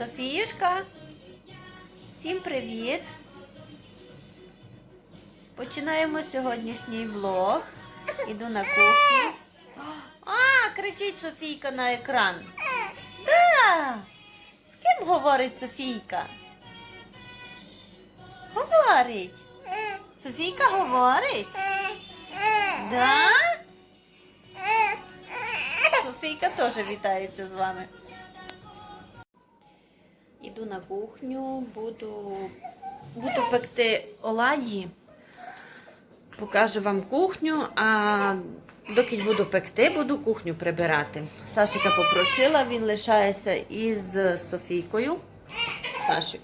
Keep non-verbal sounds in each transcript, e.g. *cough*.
Софіюшка, всім привіт! Починаємо сьогоднішній влог. Іду на кухню. А, кричить Софійка на екран. Да! З ким говорить Софійка? Говорить. Софійка говорить? Да? Софійка теж вітається з вами. Іду на кухню, буду, буду пекти оладі. Покажу вам кухню, а доки буду пекти, буду кухню прибирати. Сашика попросила, він лишається із Софійкою. Сашик,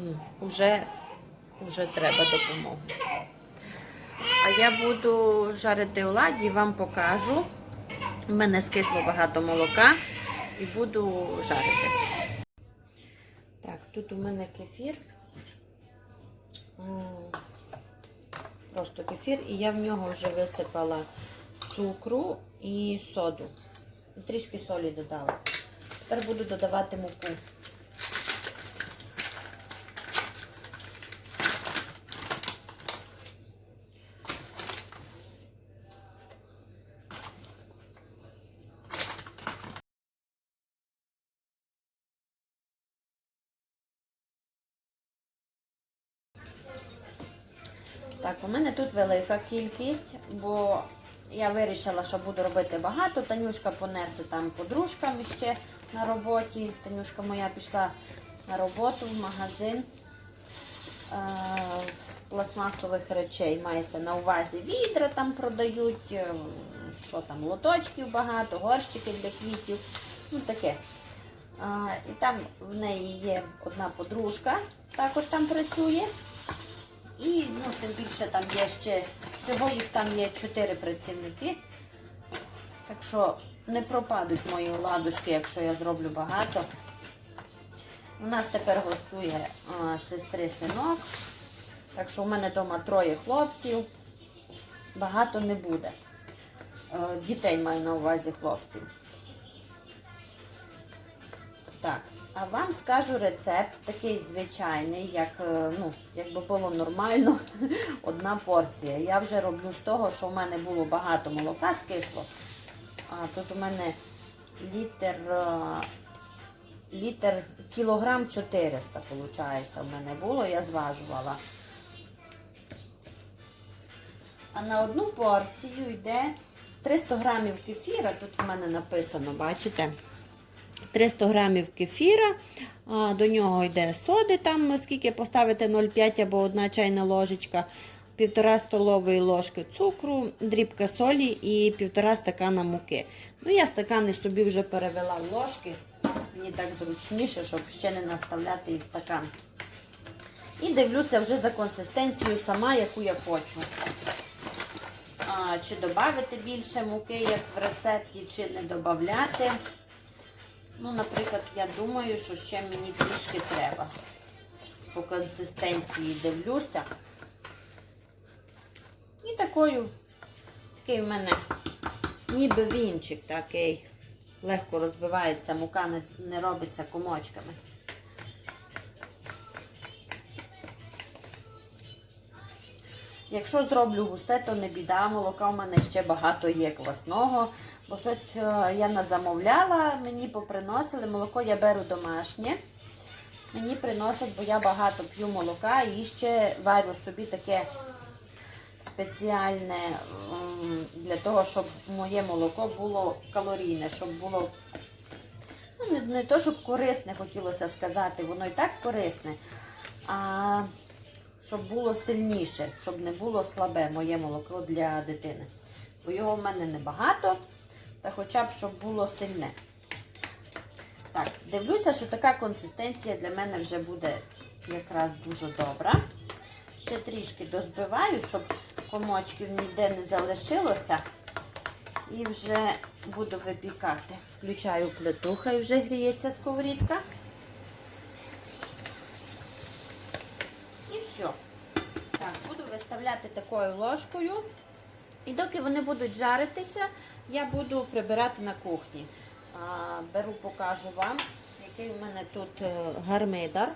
м, уже, уже треба допомогу. А я буду жарити оладі, вам покажу. У мене скисло багато молока і буду жарити. Тут у мене кефір. Просто кефір, і я в нього вже висипала цукру і соду. Трішки солі додала. Тепер буду додавати муку. Так, у мене тут велика кількість, бо я вирішила, що буду робити багато. Танюшка понесе там подружкам ще на роботі. Танюшка моя пішла на роботу в магазин е- пластмасових речей. Мається на увазі відра там продають, е, що там, лоточків багато, горщики для квітів. Ну таке. А, і там в неї є одна подружка, також там працює. І ну, тим більше там є ще, всього їх там є чотири працівники. Так що не пропадуть мої оладушки, якщо я зроблю багато. У нас тепер гостює а, сестри синок. Так що у мене вдома троє хлопців. Багато не буде. Е, Дітей маю на увазі хлопців. А вам скажу рецепт такий звичайний, як е, ну, якби було нормально, *laughs* одна порція. Я вже роблю з того, що в мене було багато молока скисло. А тут у мене літр, е, літр кілограм 400, виходить, в мене було, я зважувала. А на одну порцію йде 300 грамів кефіра, тут у мене написано, бачите? 300 грамів кефіра, до нього йде соди, там скільки поставити 0,5 або 1 чайна ложечка, 1,5 столової ложки цукру, дрібка солі і 1,5 стакана муки. Ну, я стакани собі вже перевела в ложки, мені так зручніше, щоб ще не наставляти їх в стакан. І дивлюся вже за консистенцією сама, яку я хочу. А, чи додати більше муки, як в рецепті, чи не додати. Ну, наприклад, я думаю, що ще мені трішки треба. По консистенції дивлюся. І такою, такий в мене ніби вінчик такий. Легко розбивається, мука не, не робиться комочками. Якщо зроблю густе, то не біда. Молока в мене ще багато є квасного. Бо щось е, я не замовляла, мені поприносили. Молоко я беру домашнє. Мені приносять, бо я багато п'ю молока і ще варю собі таке спеціальне для того, щоб моє молоко було калорійне, щоб було ну, не, не то, щоб корисне, хотілося сказати, воно і так корисне, а щоб було сильніше, щоб не було слабе моє молоко для дитини. Бо його в мене небагато, та хоча б щоб було сильне. Так, дивлюся, що така консистенція для мене вже буде якраз дуже добра. Ще трішки дозбиваю, щоб комочків ніде не залишилося. І вже буду випікати. Включаю плиту, хай вже гріється сковорідка. І все. Так, буду виставляти такою ложкою. І доки вони будуть жаритися, я буду прибирати на кухні. Беру, покажу вам, такий у мене тут е, гармидар.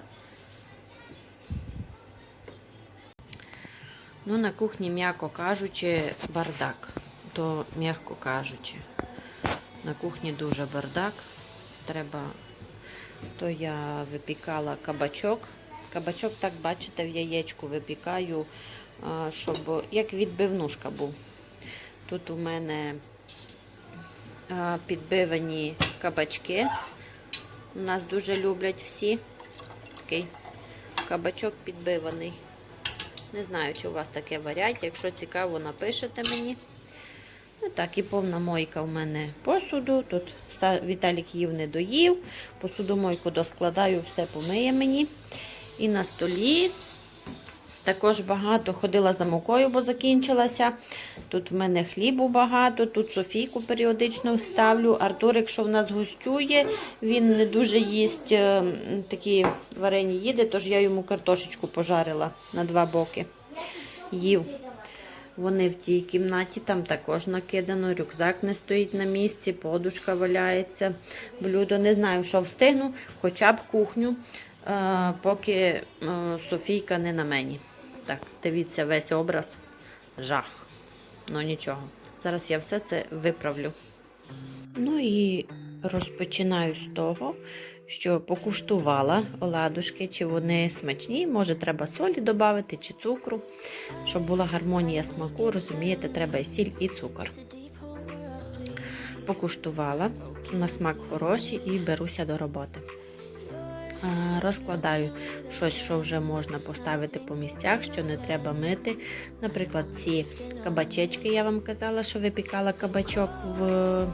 Ну, на кухні, м'яко кажучи, бардак. То м'яко кажучи. На кухні дуже бардак. Треба. То я випікала кабачок. Кабачок, так бачите, в яєчку випікаю, щоб як відбивнушка був. Тут у мене підбивані кабачки. У нас дуже люблять всі. Такий кабачок підбиваний. Не знаю, чи у вас таке варять. Якщо цікаво, напишете мені. Ну так, і повна мойка у мене посуду. Тут Віталік їв не доїв. Посудомойку доскладаю, все помиє мені. І на столі також багато ходила за мукою, бо закінчилася. Тут в мене хлібу багато, тут Софійку періодично ставлю. Артур, якщо в нас гостює, він не дуже їсть е, такі варені їде, тож я йому картошечку пожарила на два боки. Їв. Вони в тій кімнаті, там також накидано, рюкзак не стоїть на місці, подушка валяється, блюдо. Не знаю, що встигну, хоча б кухню, е, поки е, Софійка не на мені. Так, дивіться весь образ. Жах. Ну нічого. Зараз я все це виправлю. Ну і розпочинаю з того, що покуштувала оладушки, чи вони смачні. Може, треба солі додати чи цукру, щоб була гармонія смаку. Розумієте, треба і сіль, і цукор. Покуштувала, на смак хороший і беруся до роботи. А, Розкладаю щось, що вже можна поставити по місцях, що не треба мити. Наприклад, ці кабачечки, я вам казала, що випікала кабачок в е,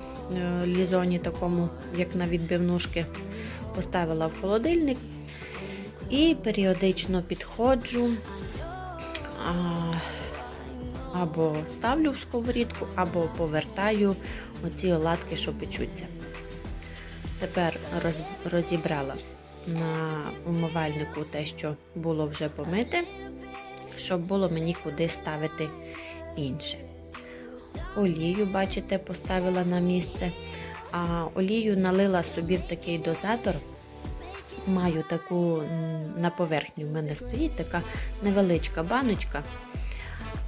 лізоні, такому, як на відбивнушки. Поставила в холодильник і періодично підходжу. Або ставлю в сковорідку, або повертаю оці оладки, що печуться. Тепер роз, розібрала на умивальнику те, що було вже помите, щоб було мені куди ставити інше. Олію, бачите, поставила на місце, а олію налила собі в такий дозатор. Маю таку на поверхні в мене стоїть така невеличка баночка,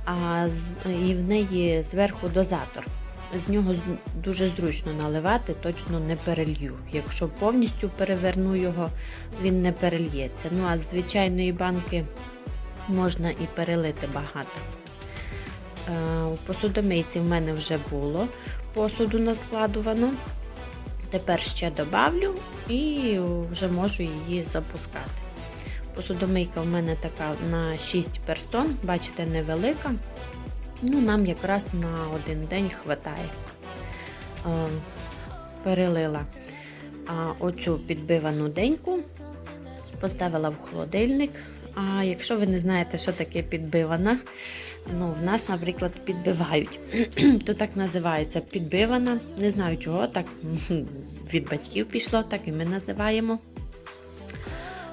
а і в неї зверху дозатор. З нього дуже зручно наливати, точно не перелью. Якщо повністю переверну його, він не перельється. Ну а з звичайної банки можна і перелити багато. Е, У посудомийці в мене вже було посуду наскладувано. Тепер ще добавлю і вже можу її запускати. Посудомийка в мене така на 6 персон, бачите, невелика. Ну, нам якраз на один день хватає. Перелила оцю підбивану деньку, поставила в холодильник. А якщо ви не знаєте, що таке підбивана, ну, в нас, наприклад, підбивають. *clears throat* То так називається підбивана. Не знаю чого, так від батьків пішло, так і ми називаємо.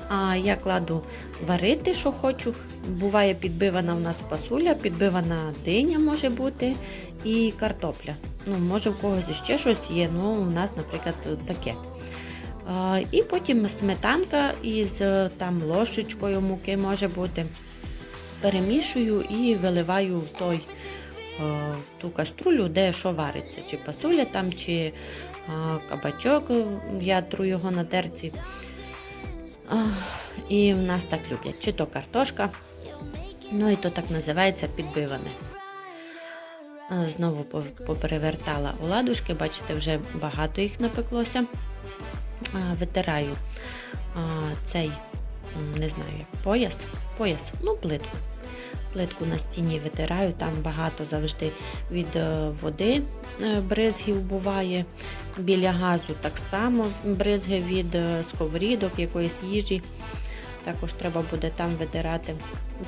А я кладу варити, що хочу. Буває підбивана у нас пасуля, підбивана диня може бути і картопля. Ну, може, в когось ще щось є, ну у нас, наприклад, таке. А, і потім сметанка із е, там ложечкою муки може бути. Перемішую і виливаю в той е, в ту каструлю, де що вариться, чи пасуля там, чи кабачок, я тру його на терці. І в нас так люблять, чи то картошка, ну і то так називається підбиване. Е, Знову поперевертала оладушки, бачите, вже багато їх напеклося. Витираю цей, не знаю, як пояс, пояс, ну плитку. Плитку на стіні витираю, там багато завжди від е, води е, бризгів буває. Біля газу так само бризги від е, сковорідок, якоїсь їжі. Також треба буде там витирати.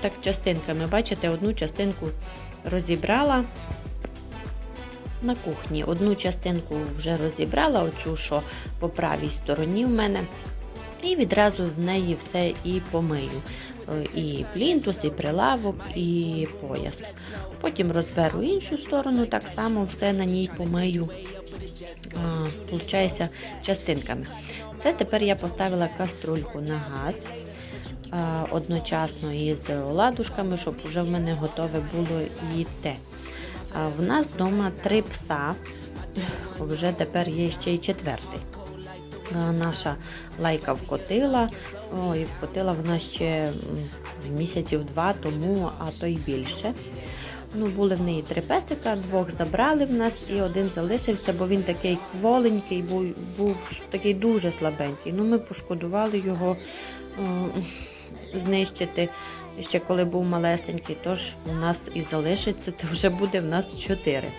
Так, частинками, бачите, одну частинку розібрала на кухні. Одну частинку вже розібрала, оцю, що по правій стороні в мене. І відразу в неї все і помию. Е, І плінтус, і прилавок, і пояс. Потім розберу іншу сторону, так само все на ній помию. А, Получається частинками. Це тепер я поставила каструльку на газ а, одночасно із оладушками, щоб вже в мене готове було їсти. А в нас вдома три пса, вже тепер є ще й четвертий. А, Наша лайка вкотила, о, і вкотила вона ще місяців два тому, а то й більше. Ну, були в неї три песика, двох забрали в нас і один залишився, бо він такий кволенький, був, був такий дуже слабенький. Ну, ми пошкодували його е, знищити ще коли був малесенький, тож у нас і залишиться, то вже буде в нас чотири.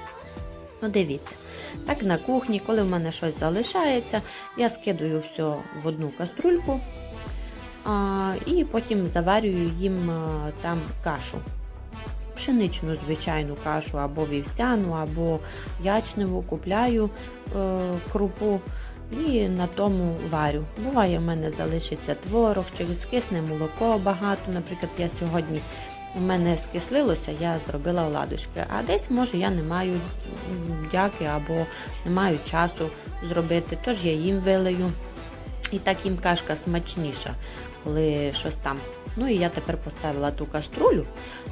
Ну, дивіться. Так на кухні, коли в мене щось залишається, я скидаю все в одну каструльку а, і потім заварюю їм а, там кашу. Пшеничну звичайну кашу або вівсяну, або ячневу купляю е, крупу і на тому варю. Буває, в мене залишиться творог чи скисне молоко багато. Наприклад, я сьогодні у мене скислилося, я зробила оладушки. А десь, може, я не маю дяки або не маю часу зробити, тож я їм вилию. І так їм кашка смачніша, коли щось там. Ну і я тепер поставила ту каструлю,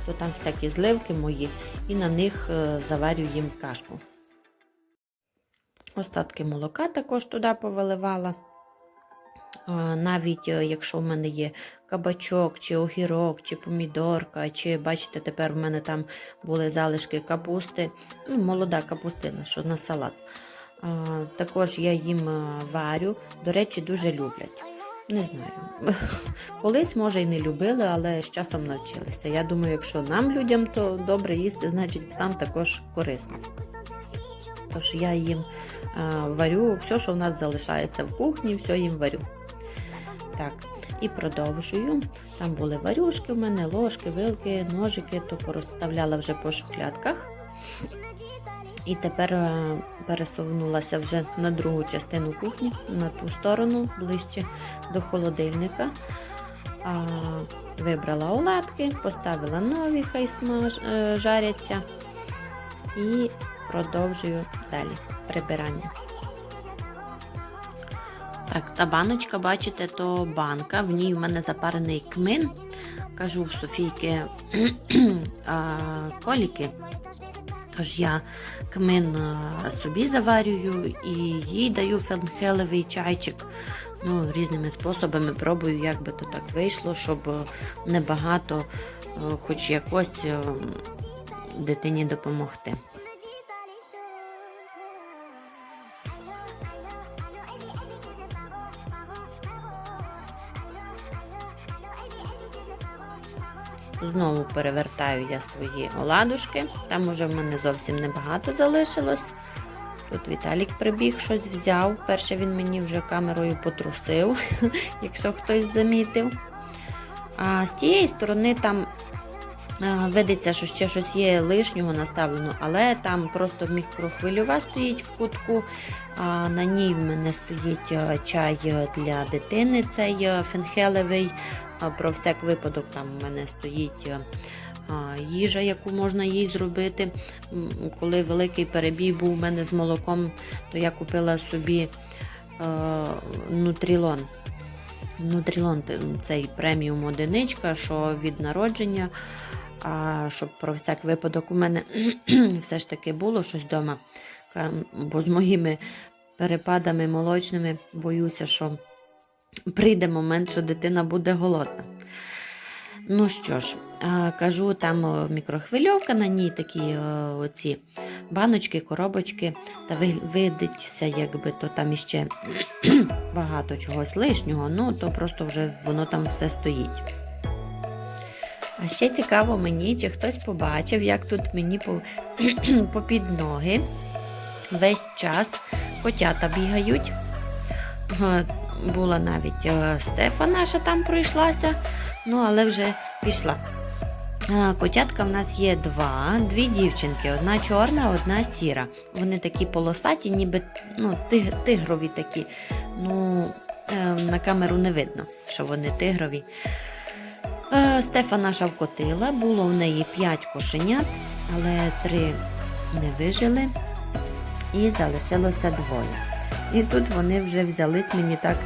то там всякі зливки мої, і на них е, заварю їм кашку. Остатки молока також туди повиливала. Навіть е, якщо в мене є кабачок, чи огірок, чи помідорка, чи бачите, тепер в мене там були залишки капусти, ну, молода капустина, що на салат. Також я їм е, варю. До речі, дуже люблять. Не знаю. *laughs* Колись, може, і не любили, але з часом навчилися. Я думаю, якщо нам, людям, то добре їсти, значить псам також корисно. Тож я їм е, варю все, що в нас залишається в кухні, все їм варю. Так, і продовжую. Там були варюшки в мене, ложки, вилки, ножики, то порозставляла вже по шухлядках. І тепер е, пересувнулася вже на другу частину кухні, на ту сторону, ближче до холодильника. А, вибрала оладки, поставила нові, хай смаж, е, жаряться. І продовжую далі прибирання. Так, та баночка, бачите, то банка, в ній в мене запарений кмин. Кажу в Софійки *clears throat* коліки. Тож я кмин собі заварюю і їй даю фенхелевий чайчик. Ну, різними способами пробую, як би то так вийшло, щоб небагато, е, хоч якось е, дитині допомогти. Знову перевертаю я свої оладушки. Там уже в мене зовсім небагато залишилось. Тут Віталік прибіг, щось взяв. Перше він мені вже камерою потрусив, *laughs* якщо хтось замітив. А з тієї сторони там а, видиться, що ще щось є лишнього наставлено, але там просто мікрохвильова стоїть в кутку. А, на ній в мене стоїть чай для дитини, цей фенхелевий. Про всяк випадок там у мене стоїть їжа, яку можна їй зробити. Коли великий перебій був у мене з молоком, то я купила собі е, нутрілон. Нутрілон цей преміум одиничка, що від народження. А щоб про всяк випадок у мене *clears throat* все ж таки було щось вдома. Бо з моїми перепадами молочними боюся, що прийде момент, що дитина буде голодна. Ну що ж, кажу, там мікрохвильовка, на ній такі оці баночки, коробочки, та ви- видиться, якби то там іще *clears throat* багато чогось лишнього, ну то просто вже воно там все стоїть. А ще цікаво мені, чи хтось побачив, як тут мені по, *clears throat* попід ноги весь час котята бігають. Була навіть е, Стефа наша там пройшлася, ну але вже пішла. Е, Котятка в нас є два, дві дівчинки, одна чорна, одна сіра. Вони такі полосаті, ніби ну, тигрові такі. Ну, е, на камеру не видно, що вони тигрові. Стефа наша вкотила, було в неї 5 кошенят, але три не вижили і залишилося двоє. І тут вони вже взялись мені так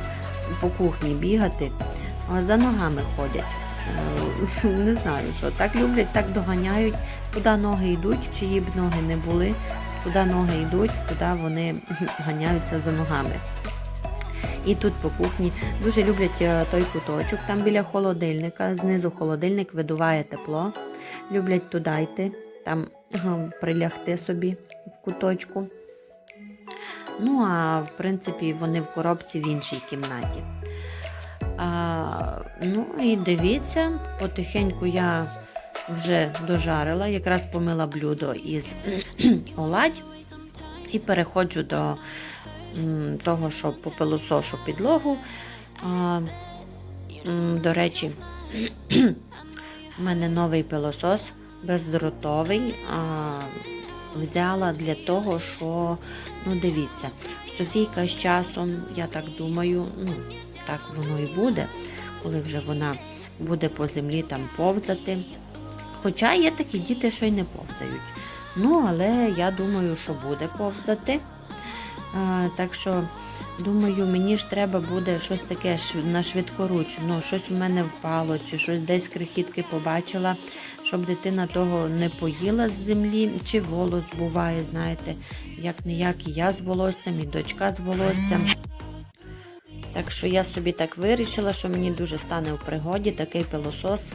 по кухні бігати, за ногами ходять. Е, Не знаю, що так люблять, так доганяють, куди ноги йдуть, чиї б ноги не були, куди ноги йдуть, туди вони *laughs* ганяються за ногами. І тут по кухні дуже люблять е, той куточок, там біля холодильника, знизу холодильник видуває тепло. Люблять туди йти, там прилягти собі в куточку. Ну, а в принципі, вони в коробці в іншій кімнаті. А, ну і дивіться, потихеньку я вже дожарила, якраз помила блюдо із *clears throat* оладь і переходжу до м, того, що попилосошу підлогу. А, до речі, *clears throat* у мене новий пилосос бездротовий. А, взяла для того, що, ну дивіться, Софійка з часом, я так думаю, ну, так воно і буде, коли вже вона буде по землі там повзати. Хоча є такі діти, що й не повзають. Ну, але я думаю, що буде повзати. Так що, думаю, мені ж треба буде щось таке на швидкоруч. Ну, щось у мене впало, чи щось десь крихітки побачила, щоб дитина того не поїла з землі, чи волос буває, знаєте, як не як і я з волоссям, і дочка з волоссям. Так що я собі так вирішила, що мені дуже стане в пригоді такий пилосос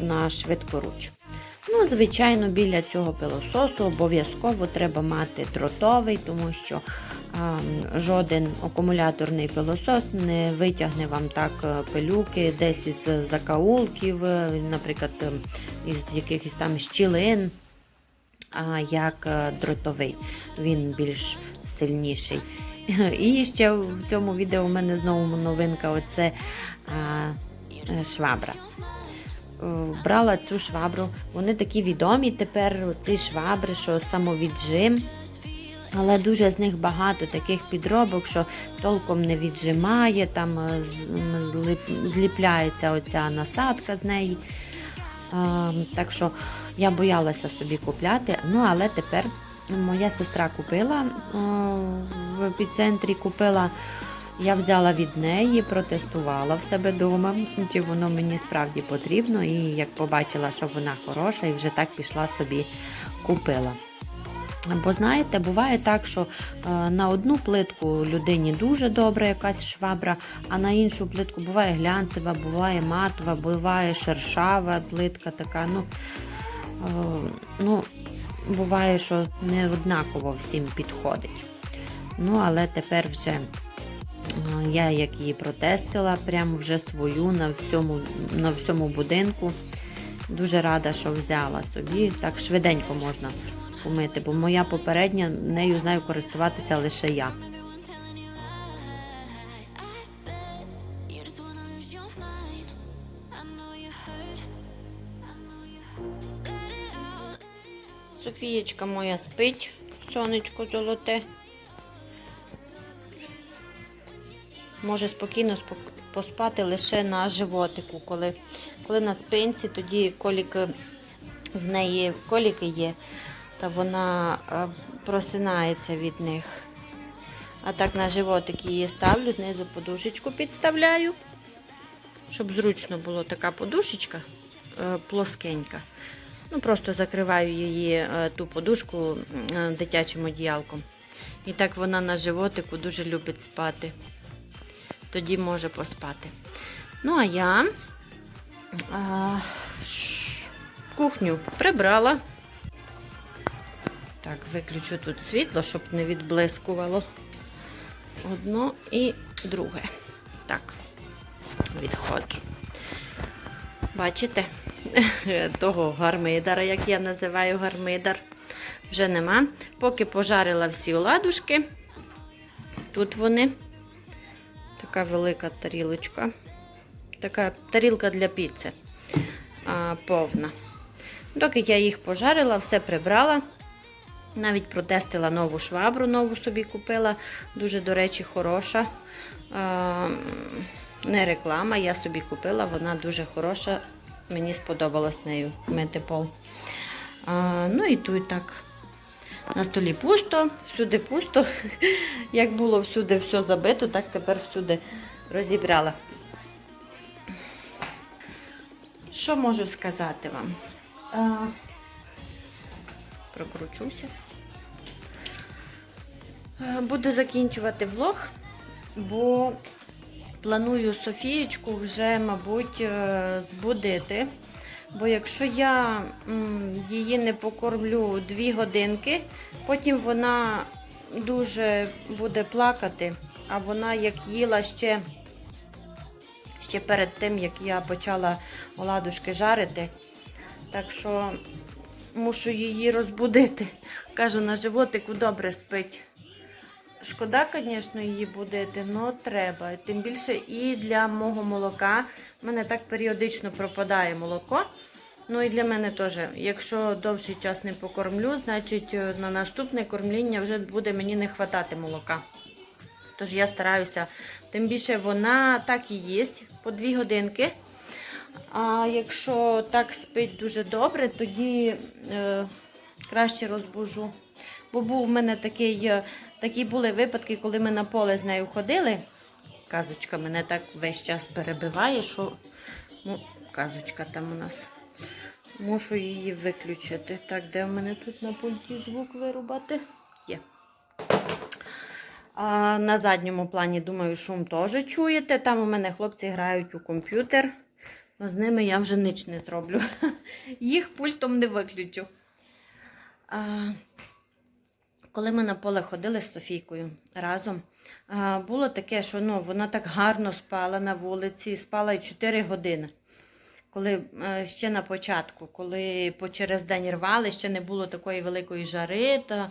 на швидкоруч. Ну, звичайно, біля цього пилососу обов'язково треба мати дротовий, тому що жоден акумуляторний пилосос не витягне вам так е, пилюки десь із закаулків, е, наприклад, е, із якихось там щілин, як е, дротовий. Він більш сильніший. *laughs* І ще в цьому відео у мене знову новинка оце швабра. Брала цю швабру. Вони такі відомі тепер, ці швабри, що самовіджим. Але дуже з них багато таких підробок, що толком не віджимає, там е, зліпляється оця насадка з неї. Так що я боялася собі купляти. Ну, але тепер моя сестра купила в епіцентрі, купила. Я взяла від неї, протестувала в себе вдома, чи воно мені справді потрібно. І як побачила, що вона хороша, і вже так пішла собі купила. Бо знаєте, буває так, що е, на одну плитку людині дуже добра якась швабра, а на іншу плитку буває глянцева, буває матова, буває шершава плитка така. Ну, е, ну, буває, що не однаково всім підходить. Ну, але тепер вже е, я як її протестила, прямо вже свою на всьому, на всьому будинку. Дуже рада, що взяла собі. Так швиденько можна помити, бо моя попередня нею знаю користуватися лише я. Софієчка моя спить, сонечко золоте. Може спокійно спок- поспати лише на животику. Коли, коли на спинці, тоді коліки в неї коліки є, та вона е, просинається від них. А так на животик її ставлю, знизу подушечку підставляю, щоб зручно було така подушечка е, плоскенька. Ну, просто закриваю її е, ту подушку дитячим одіялком. І так вона на животику дуже любить спати. Тоді може поспати. Ну, а я а, кухню прибрала. Так, виключу тут світло, щоб не відблискувало. Одно і друге. Так, відходжу. Бачите? *laughs* Того гармидара, як я називаю гармидар, вже нема. Поки пожарила всі оладушки. Тут вони. Така велика тарілочка. Така тарілка для піци. Повна. Доки я їх пожарила, все прибрала. Навіть протестила нову швабру, нову собі купила. Дуже, до речі, хороша. Не реклама, я собі купила, вона дуже хороша. Мені сподобалось нею мити пол. Ну і тут так На столі пусто, всюди пусто. *laughs* Як було всюди все забито, так тепер всюди розібрала. Що можу сказати вам? Прокручуся. Е, Буду закінчувати влог, бо планую Софієчку вже, мабуть, е, збудити. Бо якщо я її не покормлю дві годинки, потім вона дуже буде плакати, а вона як їла ще, ще перед тим, як я почала оладушки жарити. Так що мушу її розбудити. Кажу, на животику добре спить. Шкода, звісно, її будити, але треба. Тим більше і для мого молока. У мене так періодично пропадає молоко. Ну і для мене теж. Якщо довший час не покормлю, значить е, на наступне кормління вже буде мені не вистачати молока. Тож я стараюся. Тим більше вона так і їсть по дві годинки. А якщо так спить дуже добре, тоді е, краще розбужу. Бо був в мене такий, е, такі були випадки, коли ми на поле з нею ходили. Казочка мене так весь час перебиває, що ну, казочка там у нас. Мушу її виключити. Так, де в мене тут на пульті звук вирубати? Є. А, на задньому плані, думаю, шум теж чуєте. Там у мене хлопці грають у комп'ютер. Ну, з ними я вже ніч не зроблю. *laughs* Їх пультом не виключу. А, коли ми на поле ходили з Софійкою разом, було таке, що ну, вона так гарно спала на вулиці, спала й 4 години. Коли е, ще на початку, коли по через день рвали, ще не було такої великої жари, та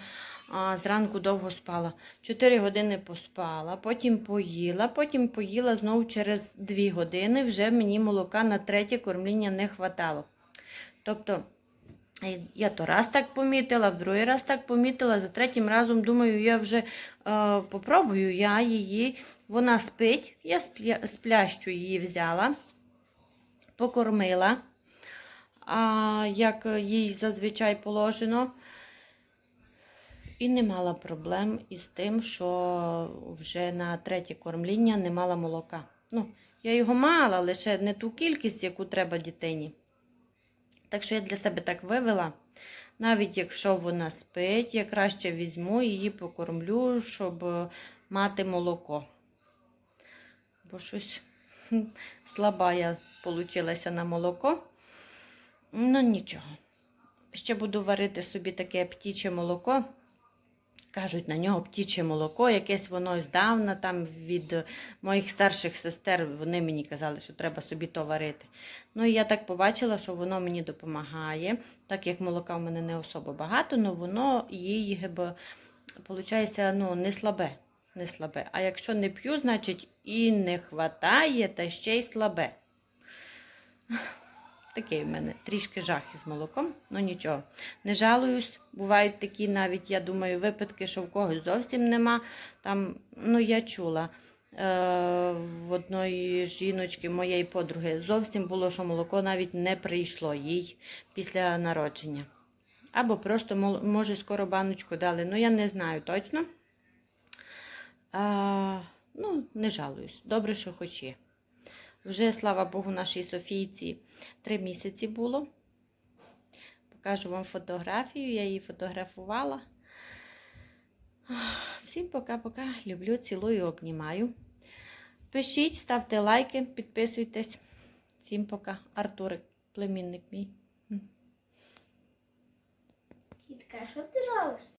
а, зранку довго спала. 4 години поспала, потім поїла, потім поїла знову через 2 години. Вже мені молока на третє кормління не хватало. Тобто Я то раз так помітила, в другий раз так помітила, за третім разом думаю, я вже е, попробую я її. Вона спить, я спля, сплящу її взяла, покормила, а, як їй зазвичай положено. І не мала проблем із тим, що вже на третє кормління не мала молока. Ну, я його мала, лише не ту кількість, яку треба дитині. Так що я для себе так вивела. Навіть якщо вона спить, я краще візьму її покормлю, щоб е, мати молоко. Бо щось *laughs* слаба я получилася на молоко. Ну нічого. Ще буду варити собі таке птіче молоко. Кажуть, на нього птіче молоко, якесь воно здавна там від моїх старших сестер. Вони мені казали, що треба собі то варити. Ну і я так побачила, що воно мені допомагає. Так як молока в мене не особо багато, але воно їй виходить, ну, не слабе. Не слабе. А якщо не п'ю, значить і не хватає, та ще й слабе. Такий в мене трішки жах із молоком, ну нічого. Не жалуюсь. Бувають такі навіть, я думаю, випадки, що в когось зовсім нема. Там, ну я чула е, в одної жіночки, моєї подруги, зовсім було, що молоко навіть не прийшло їй після народження. Або просто, може, скоро баночку дали. Ну, я не знаю точно. А, ну, не жалуюсь. Добре, що хоч є. Вже, слава Богу, нашій Софійці три місяці було. Покажу вам фотографію, я її фотографувала. Всім пока-пока. Люблю, цілую, обнімаю. Пишіть, ставте лайки, підписуйтесь. Всім пока. Артурик, племінник мій. Кітка, що ти робиш?